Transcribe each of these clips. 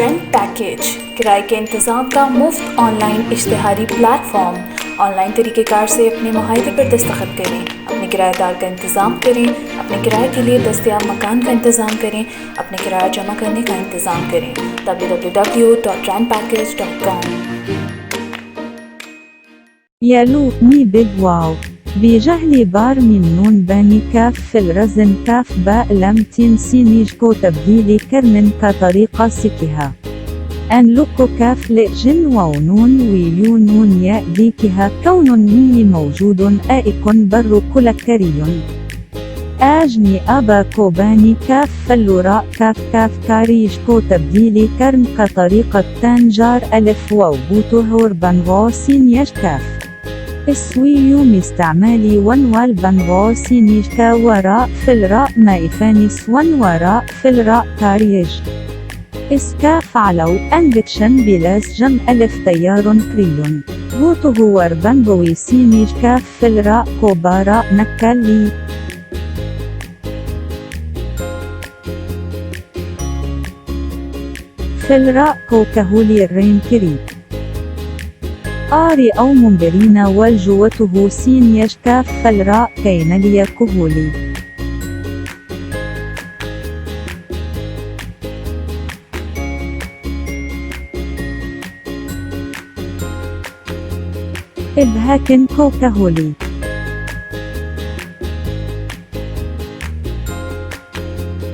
Rent package किराए के इंतज़ाम का मुफ़्त ऑनलाइन इश्तहारी प्लेटफॉर्म ऑनलाइन तरीक़ेकार से अपने माहे पर दस्तखत करें। अपने किराएदार का इंतज़ाम करें। अपने किराए के लिए दस्तियाब मकान का इंतज़ाम करें। अपने किराया जमा करने का इंतज़ाम करें। W W W dot rent package dot com Yellow, me big wow. بجهل بار من نون باني كاف في الرزن كاف باء لم تين سينيج كو تبديل كرن كطريقة سكها. أن لوكو كاف لجن واو نون ويو نون ياء ديكها كون مي موجود آئك بر كل كري. آجني أبا كوباني كاف فلوراء كاف كاف كاريج كو تبديل كرن كطريقة تانجار ألف واو بوتو هور بنغوسين يش كاف السويو مستعمالي ون والبنغو سينيشكا وراء في الراء مايفانيس ون وراء في الراء كاريج إسكا فعلو أندكشن بلاس جم ألف تيار كريون غوتو هو بنغوي سينيشكا في الراء كوبارا نكالي. في الراء كوكهولي الرين كريت آري أو منبرين والجوته سين يشكاف فالراء كين لي. كهولي إبهاك كوكهولي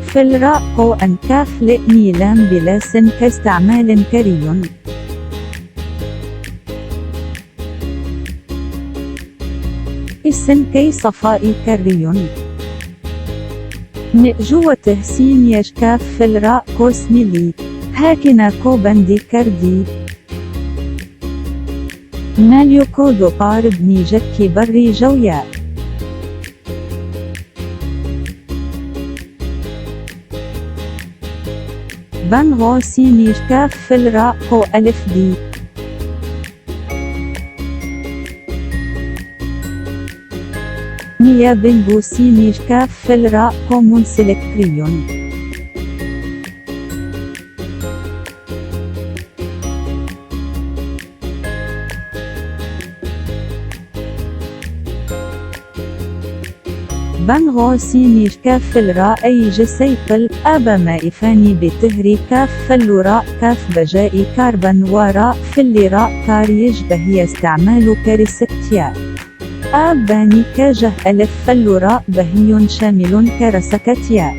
في الراء قو أن كاف لئني لام بلاس كاستعمال كري السن كي صفاء كري. نئجو تهسين يشكاف في الراء كوسميلي هاكنا كو بندي كردي ناليو كودو قارب نيجكي بري جويا. بن غوسين يشكاف في الراء كو ألف دي. نيا بن بوسينيش كاف في الراء كومون سلكتريون بن غوسينيش كاف في الراء أي جسيقل أبا مائفاني بتهري كاف فالوراء كاف بجاء كاربن وراء في اللراء كاريج بهي استعمال كارسكتيا آباني كاجه ألف فالوراء بهي شامل كرسكتيا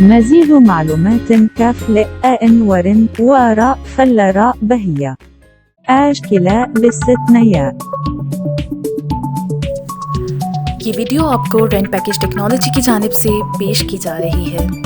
مزيد معلومات كاف لأن ورن وراء فالراء بهي آج كلا للستنيا ये वीडियो आपको रेंट पैकेज टेक्नोलॉजी की जानिब से पेश की जा रही है